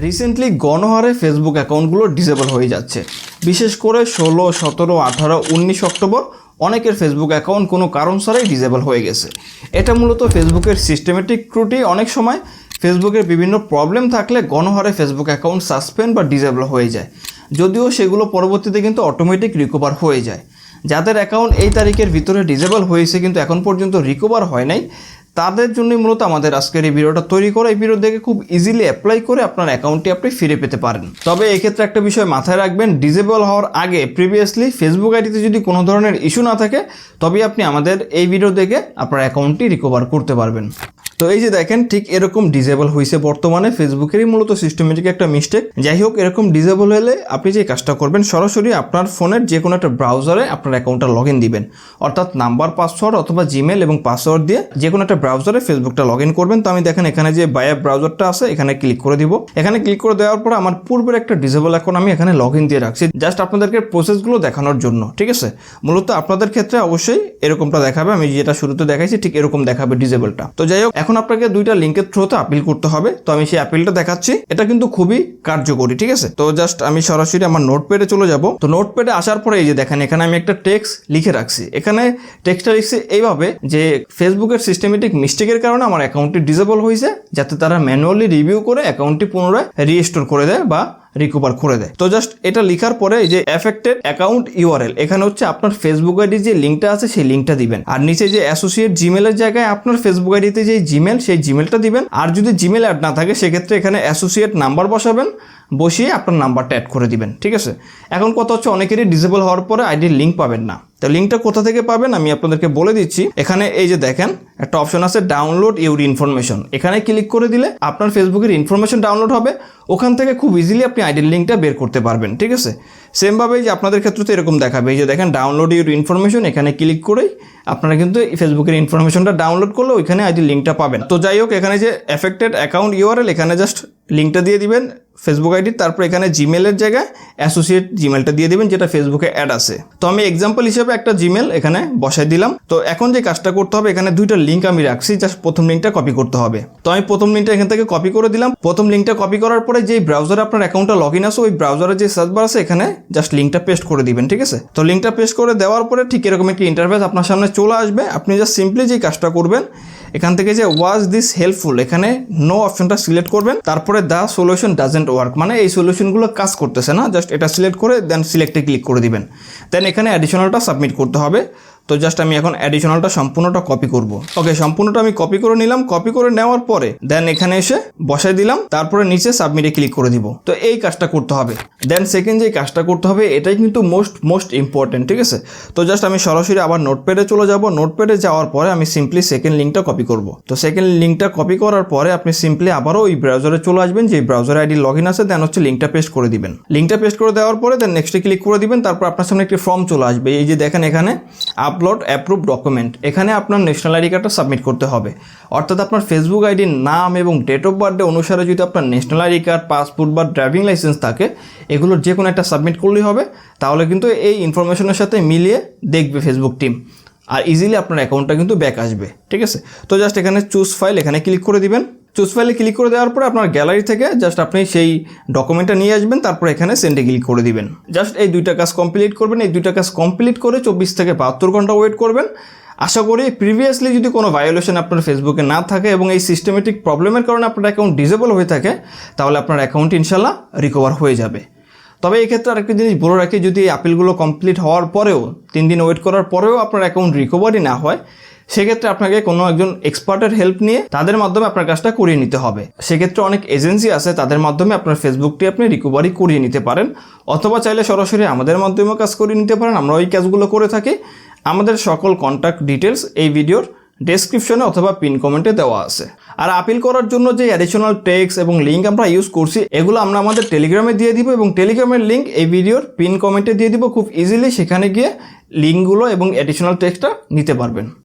Recently গণহারে Facebook অ্যাকাউন্টগুলো disable হয়ে যাচ্ছে। বিশেষ করে ষোলো, সতেরো, আঠারো, উনিশ অক্টোবর অনেকের ফেসবুক অ্যাকাউন্ট কোনো কারণ ছাড়াই ডিসেবল হয়ে গেছে। এটা মূলত ফেসবুকের সিস্টেমেটিক ত্রুটি। অনেক সময় ফেসবুকের বিভিন্ন প্রবলেম থাকলে গণহারে ফেসবুক অ্যাকাউন্ট সাসপেন্ড বা ডিসেবল হয়ে যায়। যদিও সেগুলো পরবর্তীতে কিন্তু অটোমেটিক রিকভার হয়ে যায়। যাদের অ্যাকাউন্ট এই তারিখের ভিতরে ডিসেবল হয়েছে কিন্তু এখন পর্যন্ত রিকভার হয় নাই তাদের জন্যই মূলত আমাদের আজকের এই ভিডিওটা তৈরি করা। এই ভিডিও দেখে খুব ইজিলি অ্যাপ্লাই করে আপনার অ্যাকাউন্টটি আপনি ফিরে পেতে পারেন। তবে এক্ষেত্রে একটা বিষয় মাথায় রাখবেন ডিজেবল হওয়ার আগে প্রিভিয়াসলি ফেসবুক আইডিতে যদি কোনো ধরনের ইস্যু না থাকে তবে আপনি আমাদের এই ভিডিও দেখে আপনার অ্যাকাউন্টটি রিকভার করতে পারবেন। তো এই যে দেখেন, ঠিক এরকম ডিজেবল হয়েছে বর্তমানে। ফেসবুকেরই মূলত সিস্টেমেটিক একটা মিস্টেক যাই হোক, এরকম ডিজেবল হলে আপনি যে কাজটা করবেন, সরাসরি আপনার ফোনের যে কোনো একটা ব্রাউজারে আপনার অ্যাকাউন্টটা লগ ইন দিবেন। অর্থাৎ নাম্বার পাসওয়ার্ড অথবা জিমেল এবং পাসওয়ার্ড দিয়ে যে কোনো একটা ব্রাউজারে ফেসবুকটা লগ ইন করবেন। তো আমি দেখেন, এখানে যে বায়ার ব্রাউজারটা আছে, এখানে ক্লিক করে দিব। এখানে ক্লিক করে দেওয়ার পর আমার পূর্বের একটা ডিজেবল অ্যাকাউন্ট আমি এখানে লগ ইন দিয়ে রাখছি জাস্ট আপনাদেরকে প্রসেসগুলো দেখানোর জন্য, ঠিক আছে? মূলত আপনাদের ক্ষেত্রে অবশ্যই এরকমটা দেখাবে। আমি যেটা শুরুতে দেখাইছি, ঠিক এরকম দেখাবে ডিজেবলটা তো যাই হোক, এখন আপনাকে দুইটা লিঙ্কের থ্রুতে আপিল করতে হবে। তো আমি সেই আপিলটা দেখাচ্ছি। এটা কিন্তু খুবই কার্যকরী, ঠিক আছে? তো জাস্ট আমি সরাসরি আমার নোট পেডে চলে যাব। তো নোট পেডে আসার পরে এই যে দেখেন, এখানে আমি একটা টেক্সট লিখে রাখছি। এখানে টেক্সটটা লিখছি এইভাবে যে ফেসবুকের সিস্টেমেটিক মিস্টেকের কারণে আমার অ্যাকাউন্টটি ডিসেবল হয়েছে, যাতে তারা ম্যানুয়ালি রিভিউ করে অ্যাকাউন্টটি পুনরায় রিস্টোর করে দেয় বা রিকভার করে দেয়। তো জাস্ট এটা লেখার পরে এই যে এফেক্টেড অ্যাকাউন্ট ইউআরএল এখানে হচ্ছে আপনার ফেসবুক আইডি যে লিঙ্কটা আছে সেই লিঙ্কটা দিবেন। আর নিচে যে অ্যাসোসিয়েট জিমেলের জায়গায় আপনার ফেসবুক আইডিতে যে জিমেল সেই জিমেলটা দিবেন। আর যদি জিমেল অ্যাড না থাকে, সেক্ষেত্রে এখানে অ্যাসোসিয়েট নাম্বার বসাবেন, বসিয়ে আপনার নাম্বারটা অ্যাড করে দিবেন। ঠিক আছে? এখন কথা হচ্ছে অনেকেরই ডিসেবল হওয়ার পরে আইডির লিঙ্ক পাবেন না। তো লিঙ্কটা কোথা থেকে পাবেন আমি আপনাদেরকে বলে দিচ্ছি। এখানে এই যে দেখেন, একটা অপশন আছে ডাউনলোড ইউর ইনফরমেশন। এখানে ক্লিক করে দিলে আপনার ফেসবুকের ইনফরমেশন ডাউনলোড হবে। ওখান থেকে খুব ইজিলি আপনি আইডির লিঙ্কটা বের করতে পারবেন, ঠিক আছে? সেমভাবে যে আপনাদের ক্ষেত্রে তো এরকম দেখাবে। এই যে দেখেন, ডাউনলোড ইউর ইনফরমেশন, এখানে ক্লিক করেই আপনারা কিন্তু ফেসবুকের ইনফরমেশনটা ডাউনলোড করলে ওইখানে আইডির লিঙ্কটা পাবেন। তো যাই হোক, এখানে যে এফেক্টেড অ্যাকাউন্ট ইউআরএল এখানে জাস্ট লিঙ্কটা দিয়ে দিবেন ফেসবুক আইডি তারপর এখানে জিমেলের জায়গায় অ্যাসোসিয়েট জিমেলটা দিয়ে দিবেন, যেটা ফেসবুকে অ্যাড আছে। তো আমি এক্সাম্পল হিসেবে একটা জিমেল এখানে বসাই দিলাম। তো এখন যে কাজটা করতে হবে, এখানে দুইটা লিঙ্ক আমি রাখছি জাস্ট প্রথম লিঙ্কটা কপি করতে হবে। তো আমি প্রথম লিঙ্কটা এখান থেকে কপি করে দিলাম। প্রথম লিঙ্কটা কপি করার পরে যেই ব্রাউজারে আপনার অ্যাকাউন্টটা লগ ইন আছে, ওই ব্রাউজারে যে সার্চ বার আছে, এখানে জাস্ট লিঙ্কটা পেস্ট করে দিবেন, ঠিক আছে? তো লিঙ্কটা পেস্ট করে দেওয়ার পরে ঠিক এরকম একটি ইন্টারফেস আপনার সামনে চলে আসবে। আপনি জাস্ট সিম্পলি যেই কাজটা করবেন এখান থেকে যে ওয়াজ দিস হেল্পফুল এখানে নো অপশনটা সিলেক্ট করবেন, তারপরে দ্য সলিউশন ডাজেন্ট ওয়ার্ক মানে এই সলিউশনগুলো কাজ করতেছে না জাস্ট এটা সিলেক্ট করে দেন সিলেক্টে ক্লিক করে দিবেন। দেন এখানে অ্যাডিশনালটা সাবমিট করতে হবে। তো জাস্ট আমি এখন অ্যাডিশনালটা সম্পূর্ণটা কপি করব। ওকে সম্পূর্ণটা আমি কপি করে নিলাম। কপি করে নেওয়ার পরে দেন এখানে এসে বসাই দিলাম। তারপরে নিচে সাবমিটে ক্লিক করে দিব। তো এই কাজটা করতে হবে। দেন সেকেন্ড যে কাজটা করতে হবে, এটাই কিন্তু মোস্ট মোস্ট ইম্পর্টেন্ট ঠিক আছে? তো জাস্ট আমি সরাসরি আবার নোটপ্যাডে চলে যাব। নোটপ্যাডে যাওয়ার পরে আমি সিম্পলি সেকেন্ড লিঙ্কটা কপি করব। তো সেকেন্ড লিঙ্কটা কপি করার পরে আপনি সিম্পলি আবারও ওই ব্রাউজারে চলে আসবেন। যে ব্রাউজার আইডি লগ ইন আছে দেন হচ্ছে লিঙ্কটা পেস্ট করে দিবেন। লিঙ্কটা পেস্ট করে দেওয়ার পরে দেন নেক্সটে ক্লিক করে দিবেন। তারপর আপনার সামনে একটি ফর্ম চলে আসবে। এই যে দেখেন এখানে আপলোড অ্যাপ্রুভ ডকুমেন্ট এখানে আপনার ন্যাশনাল আইডি কার্ডটা সাবমিট করতে হবে। অর্থাৎ আপনার ফেসবুক আইডির নাম এবং ডেট অফ বার্থডে অনুসারে যদি আপনার ন্যাশনাল আইডি কার্ড পাসপোর্ট বা ড্রাইভিং লাইসেন্স থাকে, এগুলোর যে কোনো একটা সাবমিট করলেই হবে। তাহলে কিন্তু এই ইনফরমেশনের সাথে মিলিয়ে দেখবে ফেসবুক টিম আর ইজিলি আপনার অ্যাকাউন্টটা কিন্তু ব্যাক আসবে। ঠিক আছে? তো জাস্ট এখানে চুজ ফাইল এখানে ক্লিক করে দিবেন। চুজ ফাইলে ক্লিক করে দেওয়ার পরে আপনার গ্যালারি থেকে জাস্ট আপনি সেই ডকুমেন্টটা নিয়ে আসবেন, তারপর এখানে সেন্ডে ক্লিক করে দিবেন। জাস্ট এই দুইটা কাজ কমপ্লিট করবেন, এই দুইটা কাজ কমপ্লিট করে চব্বিশ থেকে বাহাত্তর ঘণ্টা ওয়েট করবেন। আশা করি প্রিভিয়াসলি যদি কোনো ভায়োলেশন আপনার ফেসবুকে না থাকে এবং এই সিস্টেমেটিক প্রবলেমের কারণে আপনার অ্যাকাউন্ট ডিজেবল হয়ে থাকে, তাহলে আপনার অ্যাকাউন্ট ইনশাল্লাহ রিকভার হয়ে যাবে। তবে এই ক্ষেত্রে আরেকটা জিনিস বলে রাখি, যদি আপিলগুলো কমপ্লিট হওয়ার পরেও, তিন দিন ওয়েট করার পরেও আপনার অ্যাকাউন্ট রিকভারি না হয় সেক্ষেত্রে আপনাকে কোনো একজন এক্সপার্টের হেল্প নিয়ে তাদের মাধ্যমে আপনার কাজটা করিয়ে নিতে হবে। সেক্ষেত্রে অনেক এজেন্সি আছে, তাদের মাধ্যমে আপনার ফেসবুকটি আপনি রিকভারি করিয়ে নিতে পারেন। অথবা চাইলে সরাসরি আমাদের মাধ্যমেও কাজ করিয়ে নিতে পারেন। আমরা ওই কাজগুলো করে থাকি। আমাদের সকল কন্ট্যাক্ট ডিটেলস এই ভিডিওর ডেসক্রিপশনে অথবা পিন কমেন্টে দেওয়া আছে। আর আপিল করার জন্য যে অ্যাডিশনাল টেক্স এবং লিঙ্ক আমরা ইউজ করছি, এগুলো আমরা আমাদের টেলিগ্রামে দিয়ে দিব এবং টেলিগ্রামের লিঙ্ক এই ভিডিওর পিন কমেন্টে দিয়ে দিব। খুব ইজিলি সেখানে গিয়ে লিঙ্কগুলো এবং অ্যাডিশনাল টেক্সটটা নিতে পারবেন।